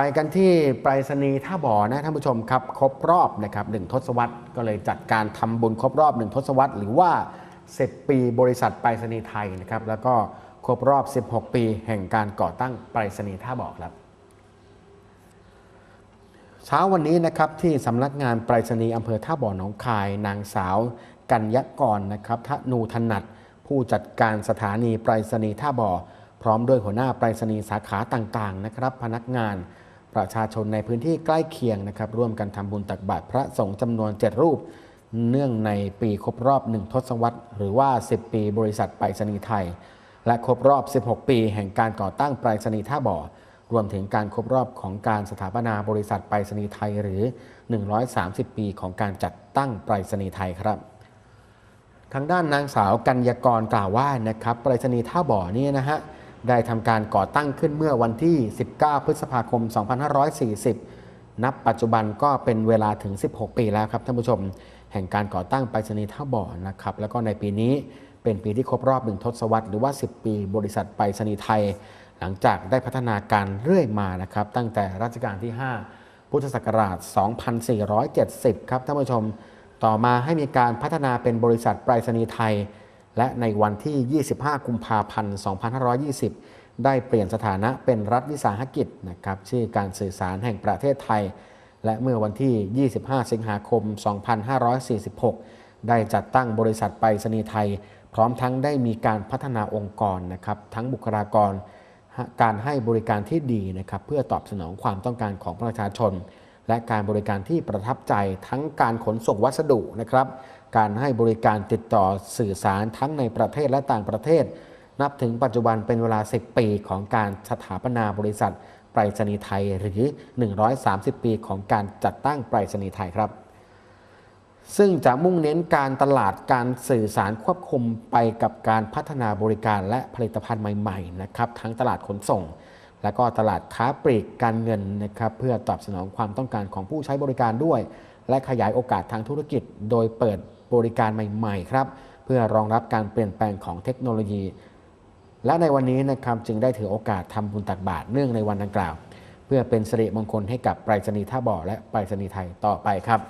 ไปกันที่ไปรษณีย์ท่าบ่อนะท่านผู้ชมครับครบรอบนะครับหนึ่งทศวรรษก็เลยจัดการทำบุญครบรอบหนึ่งทศวรรษหรือว่า 10 ปีบริษัทไปรษณีย์ไทยนะครับแล้วก็ครบรอบ 16 ปีแห่งการก่อตั้งไปรษณีย์ท่าบ่อครับเช้าวันนี้นะครับที่สำนักงานไปรษณีย์อำเภอท่าบ่อหนองคาย นางสาว กัญญกรนะครับทนูถนัด ผู้จัดการสถานีไปรษณีย์ท่าบ่อ พร้อมด้วยหัวหน้าไปรษณีย์สาขาต่างๆนะครับ พนักงาน ประชาชนในพื้นที่ใกล้เคียงนะครับ ร่วมกันทำบุญตักบาตรพระสงฆ์จำนวน 7 รูป เนื่องในปีครบรอบ1ทศวรรษ หรือว่า 10 ปีบริษัทไปรษณีย์ไทย และครบรอบ 16 ปีแห่งการก่อตั้งไปรษณีย์ท่าบ่อรวมถึงการครบรอบของการสถาปนาบริษัทไปรษณีย์ไทยหรือ 130 ปีของการจัดตั้งไปรษณีย์ไทยครับ ทางด้านนางสาวกัญญากรกล่าวว่านะครับไปรษณีย์ท่าบ่อนี่นะฮะ ได้ทำการก่อตั้งขึ้นเมื่อวันที่ 19 พฤษภาคม 2540 นับปัจจุบันก็เป็นเวลาถึง 16 ปีแล้วครับท่านผู้ชม แห่งการก่อตั้งไปรษณีย์ท่าบ่อนะครับ แล้วก็ในปีนี้เป็นปีที่ครบรอบหนึ่งทศวรรษหรือว่า 10 ปีบริษัทไปรษณีย์ไทย หลังจากได้พัฒนาการเรื่อยมานะครับ ตั้งแต่รัชกาลที่ 5 พุทธศักราช 2470 ครับท่านผู้ชม ต่อมาให้มีการพัฒนาเป็นบริษัทไปรษณีย์ไทย และในวันที่ 25 กุมภาพันธ์ 2520 ได้เปลี่ยนสถานะเป็นรัฐวิสาหกิจนะครับชื่อการสื่อสารแห่งประเทศไทย และเมื่อวันที่ 25 สิงหาคม 2546 ได้จัดตั้งบริษัทไปรษณีย์ไทย พร้อมทั้งได้มีการพัฒนาองค์กรนะครับทั้งบุคลากร การให้บริการที่ดีนะครับเพื่อตอบสนองความต้องการของประชาชน และการบริการที่ประทับใจทั้งการขนส่งวัสดุนะครับ การให้บริการติดต่อสื่อสารทั้งในประเทศและต่างประเทศ นับถึงปัจจุบันเป็นเวลา 10 ปีของการสถาปนาบริษัทไปรษณีย์ไทยหรือ 130 ปีของการจัดตั้งไปรษณีย์ไทยครับ ซึ่งจะมุ่งเน้นการตลาดการสื่อสารควบคุมไปกับการพัฒนาบริการและผลิตภัณฑ์ใหม่ๆนะครับทั้งตลาดขนส่ง และก็ตลาดค้าปลีกการเงินนะครับเพื่อตอบสนองความต้องการของผู้ใช้บริการด้วย และขยายโอกาสทางธุรกิจโดยเปิด บริการใหม่ๆครับเพื่อรองรับการเปลี่ยนแปลงของเทคโนโลยี และในวันนี้นะครับจึงได้ถือโอกาสทำบุญตักบาตรเนื่องในวันดังกล่าว เพื่อเป็นสิริมงคลให้กับไปรษณีย์ท่าบ่อและไปรษณีย์ไทยต่อไปครับ